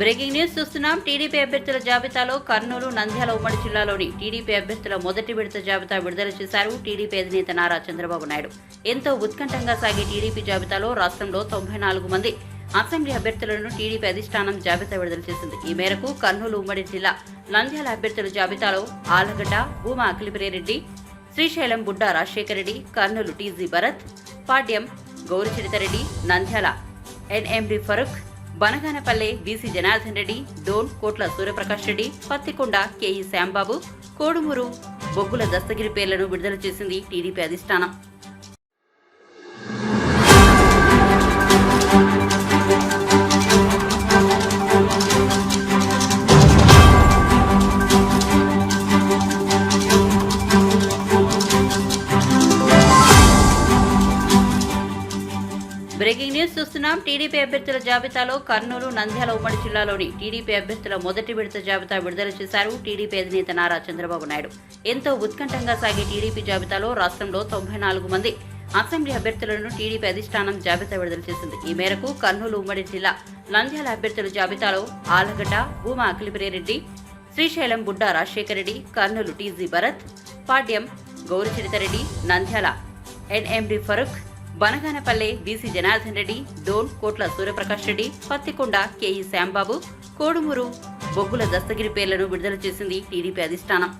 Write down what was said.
Breaking news చూస్తున్నాం. TDP అభ్యర్థుల జాబితాలో కర్నూలు నంద్యాల ఉమ్మడి జిల్లాలోని టీడీపీ అభ్యర్థుల మొదటి విడత జాబితా విడుదల చేశారు టీడీపీ అధినేత నారా చంద్రబాబు నాయుడు. ఎంతో ఉత్కంఠంగా సాగే టీడీపీ జాబితాలో రాష్ట్రంలో తొంభై నాలుగు మంది అసెంబ్లీ అభ్యర్థులను టీడీపీ అధిష్టానం జాబితా విడుదల చేసింది. ఈ మేరకు కర్నూలు ఉమ్మడి జిల్లా నంద్యాల అభ్యర్థుల జాబితాలో Allagadda Bhuma Akhilapriya Reddy Srisailam Budda Rajasekhara Reddy Kurnool TG Bharath Padyam Gowricharitha Reddy Nandyal NMD Farooq Banaganapalle BC Janardhan Reddy Dhone Kotla Suryaprakash Reddy Pattikonda KE Shyambabu Kodumur Bogula Dasthagiri పేర్లను విడుదల చేసింది టీడీపీ అధిష్టానం. Breaking news చూస్తున్నాం. TDP అభ్యర్థుల జాబితాలో కర్నూలు నంద్యాల ఉమ్మడి జిల్లాలోని TDP అభ్యర్థుల మొదటి విడత జాబితా విడుదల చేశారు టీడీపీ అధినేత నారా చంద్రబాబు నాయుడు. ఎంతో ఉత్కంఠంగా సాగే టీడీపీ జాబితాలో రాష్ట్రంలో తొంభై నాలుగు మంది అసెంబ్లీ అభ్యర్థులను టీడీపీ అధిష్టానం జాబితా విడుదల చేసింది. ఈ మేరకు కర్నూలు ఉమ్మడి జిల్లా నంద్యాల అభ్యర్థుల జాబితాలో Allagadda Bhuma Akhilapriya Reddy Srisailam Budda Rajasekhara Reddy Kurnool TG Bharath Padyam Gowricharitha Reddy Nandyal NMD Farooq Banaganapalle BC Janardhan Reddy Dhone Kotla Suryaprakash Reddy Pattikonda KE Shyambabu Kodumur Bogula Dasthagiri పేర్లను విడుదల చేసింది టీడీపీ అధిష్టానం.